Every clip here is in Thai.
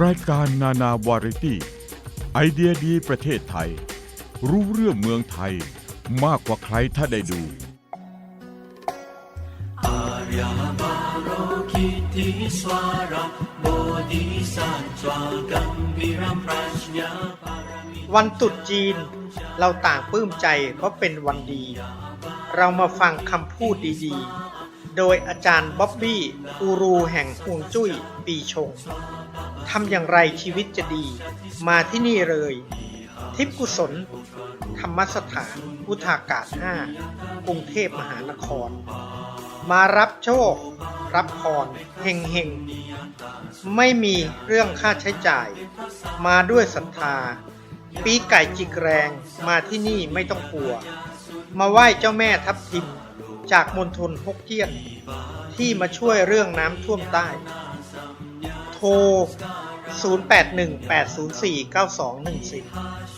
รายการนานาวาไรตี้ ไอเดียดีประเทศไทย รู้เรื่องเมืองไทยมากกว่าใครถ้าได้ดู Aryabharokitesvara Bodhisattva Gambiram Prajna Parami วันตรุษจีนเราต่างปลื้มใจเพราะเป็นวันดี เรามาฟังคำพูดดีๆ โดยอาจารย์บ๊อบบี้กูรูแห่งห่วงจุ้ยปีชงทำอย่างไรชีวิตจะดี มาที่นี่เลย ทิพย์กุศล ธรรมสถาน พุทธากาศ 5 กรุงเทพมหานคร มารับโชค รับพรเฮงเฮงไม่มีเรื่องค่าใช้จ่าย มาด้วยศรัทธา ปีไก่จิกแรง มาที่นี่ไม่ต้องกลัว มาไหว้เจ้าแม่ทับทิม จากมณฑลฮกเกี้ยน ที่มาช่วยเรื่องน้ำท่วมใต้ โทร 0818049214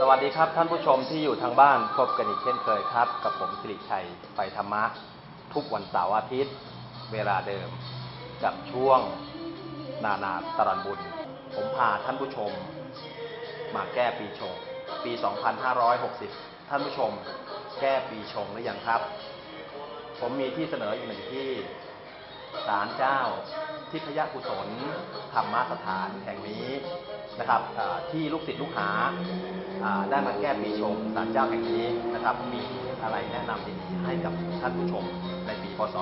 สวัสดีครับท่านผู้ชมที่อยู่ทางบ้านพบกันอีกเช่นเคยครับ กับผมสิริชัยไปธรรมะ ทุกวันเสาร์อาทิตย์ เวลาเดิม กับช่วงนานาตรอนบุญ ผมพาท่านผู้ชม มาแก้ปีชง ปี 2560 ท่านผู้ชม แก้ปีชงหรือยังครับ ผมมีที่เสนออีกหนึ่งที่ศาลเจ้าทิพยากุศลธรรมสถานแห่งนี้นะครับที่ลูกศิษย์ลูกหาได้มาแก้ปีชงศาลเจ้าแห่งนี้นะครับ มีอะไรแนะนำดีๆให้กับท่านผู้ชม ในปีพศ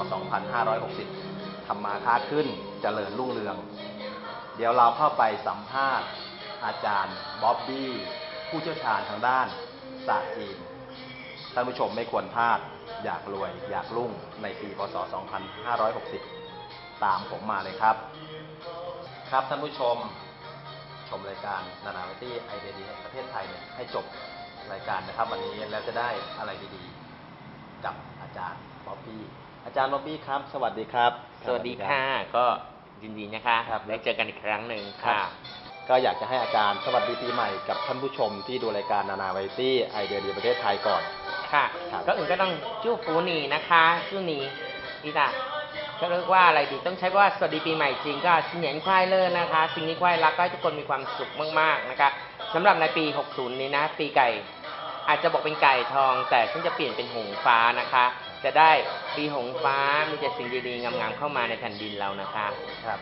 2560ทำมาค้าขึ้นเจริญรุ่งเรือง เดี๋ยวเราเข้าไปสัมภาษณ์อาจารย์บ๊อบบี้ผู้เชี่ยวชาญทางด้านศาสตร์จีน ท่านผู้ชมไม่ควรพลาด อยากรวย อยากรุ่งในปีพศ 2560 ตามผมมาเลยครับ ครับท่านผู้ชมชมรายการนานาวิตี้ไอเดียดีประเทศไทยเนี่ยให้จบรายการนะครับ วันนี้แล้วจะได้อะไรดีๆ กับอาจารย์บ๊อบบี้อาจารย์บ๊อบบี้ครับ สวัสดีครับ สวัสดีค่ะก็ ยินดีนะคะครับ ได้เจอกันอีกครั้งหนึ่งครัค่ะบก็อยากจะให้อาจารย์สวัสดีปีใหม่กับท่านผู้ชมที่ดูรายการนานาไวตี้ไอเดียดีประเทศไทยก่อน ค่ะ ครับ ก็อื่นก็ต้องจู้ฟูหนีนะคะจู้หนีดีจ้ะก็เรียกว่าอะไรดีต้องใช้ว่าสวัสดีปีใหม่จริงก็สินเหยียนควายเลิศนะคะ สิ่งนี้ควายรักก็ให้ทุกคนมีความสุขมากๆนะคะสำหรับในปี 60 นี้นะ ปีไก่ อาจจะบอกเป็นไก่ทอง แต่ฉันจะเปลี่ยนเป็นหงส์ฟ้านะคะ จะได้ปีหงส์ฟ้ามีแต่สิ่งดีๆงามๆเข้ามาในแผ่นดินเรานะคะครับ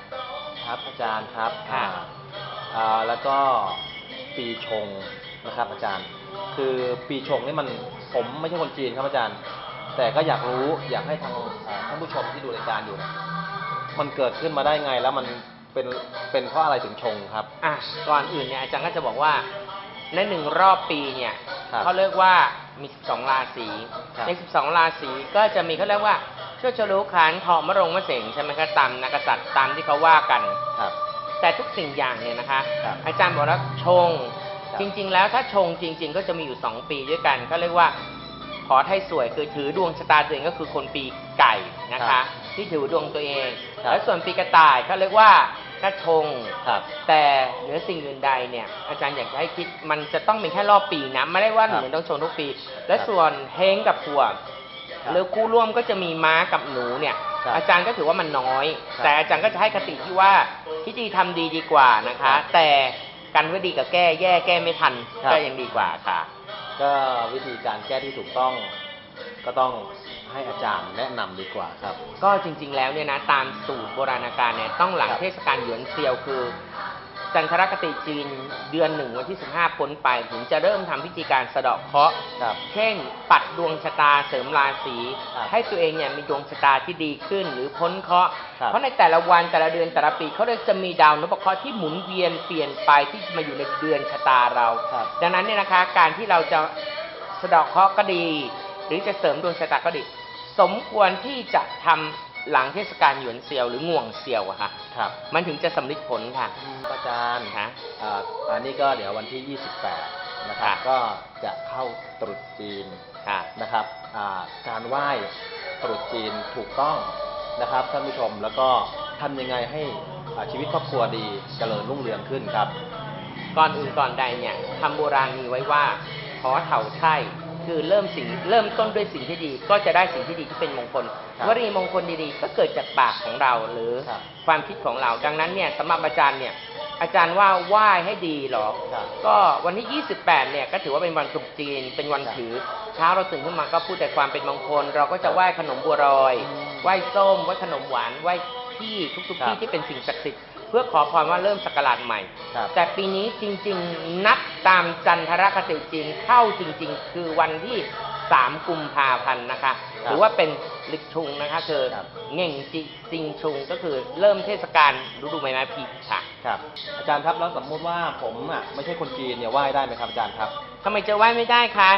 ครับอาจารย์ครับค่ะอ่าอ่าแล้วก็ปีชงนะครับ อาจารย์ คือปีชงนี่มันผมไม่ใช่คนจีนครับอาจารย์ แต่ก็อยากรู้อยากให้ทางอ่าท่านผู้ชมที่ดูรายการอยู่เนี่ยมันเกิดขึ้นมาได้ไงแล้วมันเป็นเป็นเพราะอะไรถึงชงครับ อะก่อนอื่นเนี่ยอาจารย์ก็จะบอกว่าในหนึ่งรอบปีเนี่ยครับ เขาเรียกว่า มี12ราศีครับใน12ราศีก็จะมีเขาเรียกว่าโชคชะลูขันธ์เถาะมะรงมะเสงใช่ไหมครับตามนักกษัตริย์ตามที่เขาว่ากันครับ แต่ทุกสิ่งอย่างเนี่ยนะคะครับอาจารย์บอกแล้วชงครับจริง ๆ แล้วถ้าชงจริง ๆ ก็จะมีอยู่2ปีด้วยกันเขาเรียกว่าขอให้สวยคือถือดวงชะตาตัวเองก็คือคนปีไก่นะคะ ที่ถือดวงตัวเองครับแล้วส่วนปีกระต่ายเขาเรียกว่า ก็ชงครับ แต่เหนือสิ่งอื่นใดเนี่ยอาจารย์อยากจะให้คิดมันจะต้องเป็นแค่รอบปีนะไม่ได้ว่าครับ เหมือนต้องชงทุกปี และครับส่วนเฮงกับผัวครับ หรือคู่ร่วมก็จะมีม้ากับหนูเนี่ย ครับอาจารย์ก็ถือว่ามันน้อย ครับแต่อาจารย์ก็จะให้คติที่ว่าที่ดีทำดีดีกว่านะครัคะบแต่กันไว้ดีกับแก้แย่แก้ไม่ทันครับ ก็ยังดีกว่าค่ะ ก็วิธีการแก้ที่ถูกต้องก็ต้อง ให้อาจารย์แนะนำดีกว่าครับ ก็จริง ๆ แล้วเนี่ยนะตามสูตรโบราณกาลเนี่ยต้องหลังครับเทศกาลหยวนเซียวคือ จันทรคติจีนเดือนหนึ่งวันที่ 15 พ้นไปถึงจะเริ่มทำพิธีการสะเดาะเคราะห์ครับ เช่น ปัดดวงชะตาเสริมราศีครับให้ตัวเองเนี่ยมีดวงชะตาที่ดีขึ้นหรือพ้นเคราะห์ครับ เพราะในแต่ละวันแต่ละเดือนแต่ละปีเขาเลยจะมีดาวนพเคราะห์ที่หมุนเวียนเปลี่ยนไปที่มาอยู่ในเดือนชะตาเรา ครับ ดังนั้นเนี่ยนะคะการที่เราจะสะเดาะเคราะห์ก็ดี หรือจะเสริมดวงชะตาก็ดี สมควรที่จะทำหลังเทศกาลหยวนเซียวหรือง่วงเซียวอะค่ะ ครับ มันถึงจะสำลิดผลค่ะ อาจารย์ฮะอ่าอันนี้ก็เดี๋ยววันที่ 28 นะครับ ค่ะ ก็จะเข้าตรุษจีนค่ะ นะครับอ่าการไหว้ตรุษจีนถูกต้องนะครับท่านผู้ชม แล้วก็ทำยังไงให้อ่าชีวิตครอบครัวดีเจริญรุ่งเรืองขึ้นครับ ก่อนอื่นก่อนใดเนี่ยคำโบราณมีไว้ว่าขอเถ่าไช่ คือเริ่มสิ่งเริ่มต้นด้วยสิ่งที่ดี ก็จะได้สิ่งที่ดีที่เป็นมงคลครับวลีมงคลดีๆ ก็เกิดจากปากของเราหรือครับความคิดของเรา ดังนั้นเนี่ยสำหรับอาจารย์เนี่ยอาจารย์ว่าไหว้ให้ดีเหรอครับก็วันที่ 28 เนี่ยก็ถือว่าเป็นวันตรุษจีน เป็นวันครับถือ เช้าเราตื่นขึ้นมาก็พูดแต่ความเป็นมงคล เราก็จะไหว้ขนมบัวรอยอืมไหว้ส้ม ไหว้ขนมหวาน ไหว้ที่ทุกครับๆที่ที่เป็นสิ่งศักดิ์สิทธิ์เพื่อขอพรว่าเริ่มศักราชใหม่ ครับแต่ปีนี้จริง ๆ นับตามจันทรคติจีนเข้าจริง ๆ คือวันที่ 3 กุมภาพันธ์นะคะ ครับหรือว่าเป็นลิกชุงนะคะคือครับ เง่งจิซิงชุงก็คือเริ่มเทศกาลฤดูใบไม้ผลิค่ะครับ อาจารย์ครับแล้วสมมุติว่าผมอะไม่ใช่คนจีนเนี่ยไหว้ได้ไหมครับอาจารย์ครับ ทำไมจะไหว้ไม่ได้คะ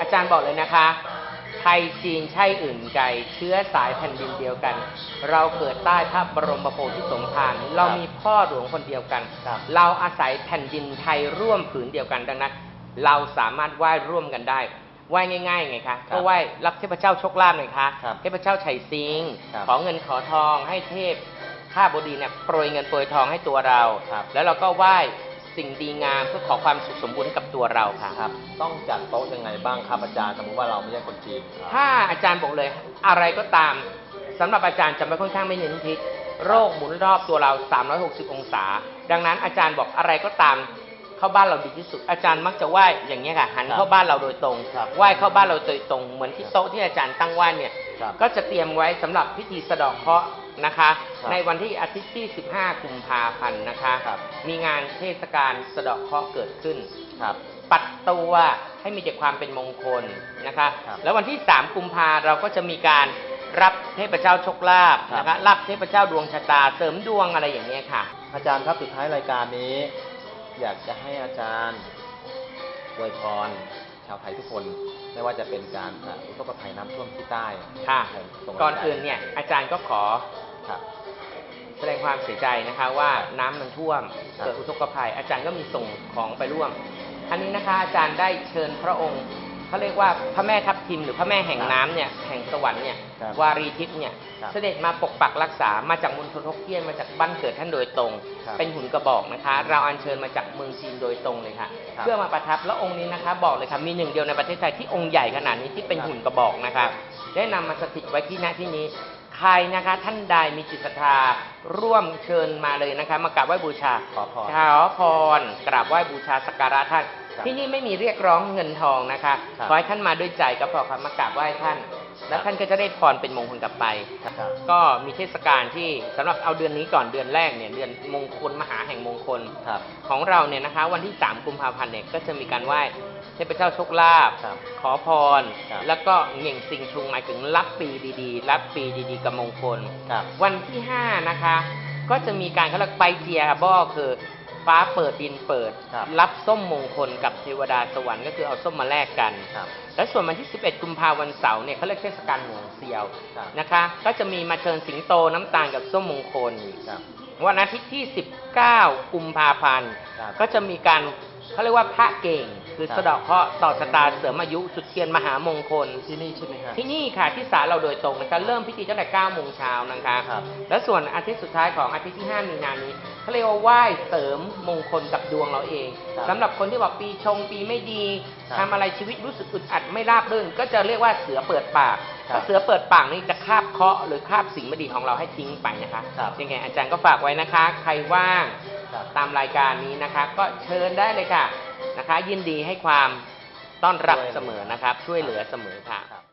อาจารย์บอกเลยนะคะ ไทยจีนใช่อื่นไกลเชื้อสายแผ่นดินเดียวกัน เราเกิดใต้พระบรมโพธิสมภารเรามีพ่อหลวงคนเดียวกันครับเราอาศัยแผ่นดินไทยร่วมผืนเดียวกันดังนั้น เราสามารถไหว้ร่วมกันได้ไหว้ง่ายๆไงคะก็ไหว้รับเทพเจ้าโชคลาภหน่อยคะครับเทพเจ้าไฉสิงครับขอเงินขอทองให้เทพข้าบดีเนี่ยโปรยเงินโปรยทองให้ตัวเราครับแล้วเราก็ไหว้ สิ่งดีงามเพื่อขอความสุขสมบูรณ์ให้กับตัวเราค่ะครับ ต้องจัดโต๊ะยังไงบ้างครับอาจารย์สมมุติว่าเราไม่ใช่คนจีนถ้าอาจารย์บอกเลย อะไรก็ตามสำหรับอาจารย์จะไม่ค่อนข้างไม่เน้นทิศโรคหมุนรอบตัวเรา 360 องศา ดังนั้นอาจารย์บอกอะไรก็ตามเข้าบ้านเราดีที่สุด อาจารย์มักจะไหว้อย่างนี้ยค่ะหันครับเข้าบ้านเราโดยตรงครับไหว้เข้าบ้านเราโดยตรงเหมือนที่โต๊ะที่อาจารย์ตั้งไหว้เนี่ย ครับ ก็จะเตรียมไว้สำหรับพิธีสะเดาะเคราะห์ นะคะครับในวันที่อาทิตย์ที่ 15 กุมภาพันธ์นะคะครับ มีงานเทศกาลสะเดาะเคราะห์เกิดขึ้น ครับ ปัดตัวให้มีแต่ความเป็นมงคลนะคะ ครับแล้ววันที่ 3 กุมภาเราก็จะมีการรับเทพเจ้าโชคลาภครับ นะคะ รับเทพเจ้าดวงชะตาเสริมดวงอะไรอย่างนี้ยค่ะ อาจารย์ครับสุดท้ายรายการนี้ อยากจะให้อาจารย์อวยพรชาวไทยทุกคน ไม่ว่าจะเป็นการอะอุทกภัยน้ำท่วมที่ใต้ค่ะส่งก่อนอื่นเนี่ยอาจารย์ก็ขอ ครับแสดงความเสียใจนะคะว่าน้ำมันท่วมครับเกิดอุทกภัย อาจารย์ก็มีส่งของไปร่วม อันนี้นะคะ อาจารย์ได้เชิญพระองค์เขาเรียกว่าพระแม่ทับทิมหรือพระแม่แห่งน้ำเนี่ยแห่งสวรรค์เนี่ย ครับวารีทิพย์เนี่ย ครับเสด็จมาปกปักรักษามาจากมณฑลฮกเกี้ยนมาจากบ้านเกิดท่านโดยตรง ครับเป็นหุ่นกระบอกนะคะ เราอัญเชิญมาจากเมืองจีนโดยตรงเลยค่ะ ครับเพื่อมาประทับแล้วองค์นี้นะคะบอกเลยค่ะมีหนึ่งเดียวในประเทศไทยที่องค์ใหญ่ขนาดนี้ที่เป็นครับหุ่นกระบอกนะคะได้นำมาสถิตไว้ที่หน้าที่นี้ ใครนะคะท่านใดมีจิตศรัทธาร่วมเชิญมาเลยนะคะ มากราบไหว้บูชาขอพร ขอพรกราบไหว้บูชาสักการะท่าน ครับที่นี่ไม่มีเรียกร้องเงินทองนะคะครับ ขอให้ท่านมาด้วยใจก็พอครับมากราบไหว้ท่าน แล้วท่านก็จะได้พรเป็นมงคลกลับไปครับก็มีเทศกาลที่สำหรับเอาเดือนนี้ก่อนเดือนแรกเนี่ยเดือนมงคลมหาแห่งมงคลครับของเราเนี่ยนะคะ วันที่ 3 กุมภาพันธ์เนี่ยก็จะมีการไหว้เทพเจ้าโชคลาภครับขอพรครับแล้วก็เหง่งซิงชุงหมายถึงรับปีดีๆ รับปีดีๆกับมงคลครับวันที่ 5 นะคะ ก็จะมีการเขาเรียกไปเจียบ้อคือ ฟ้าเปิดดินเปิดครับรับส้มมงคลกับเทวดาสวรรค์ก็คือเอาส้มมาแลกกัน ครับและส่วนวันที่ 11 กุมภาพันธ์วันเสาร์เนี่ยเขาเรียกเทศกาลหงเซียวครับ นะคะ ก็จะมีมาเชิญสิงโตน้ำตาลกับส้มมงคล ครับ วันอาทิตย์ที่ 19 กุมภาพันธ์ ครับ ก็จะมีการ เขาเรียกว่าพระเก่ง คือครับสะเดาะเคราะห์ต่อชะตาเสริมอายุสุดเทียนมหามงคล ที่นี่ใช่ไหมครับ ที่นี่ค่ะที่ศาลเราโดยตรงนะคะเริ่มพิธีตั้งแต่9โมงเช้านะคะครับและส่วนอาทิตย์สุดท้ายของอาทิตย์ที่ 5 มีนานี้เขาเรียกว่าไหว้เสริมมงคลกับดวงเราเอง ครับสำหรับคนที่บอกปีชงปีไม่ดีครับทำอะไรชีวิตรู้สึกอึดอัดไม่ราบรื่น ก็จะเรียกว่าเสือเปิดปากครับถ้าเสือเปิดปากนี่จะคาบเคราะห์หรือคาบสิ่งไม่ดีของเราให้ทิ้งไปนะคะครับ ยังไงอาจารย์ก็ฝากไว้นะคะ ใครว่างครับ ตามรายการนี้นะคะ ก็เชิญได้เลยค่ะนะคะ ยินดีให้ความต้อนรับเสมอนะครับ ช่วยเหลือเสมอค่ะ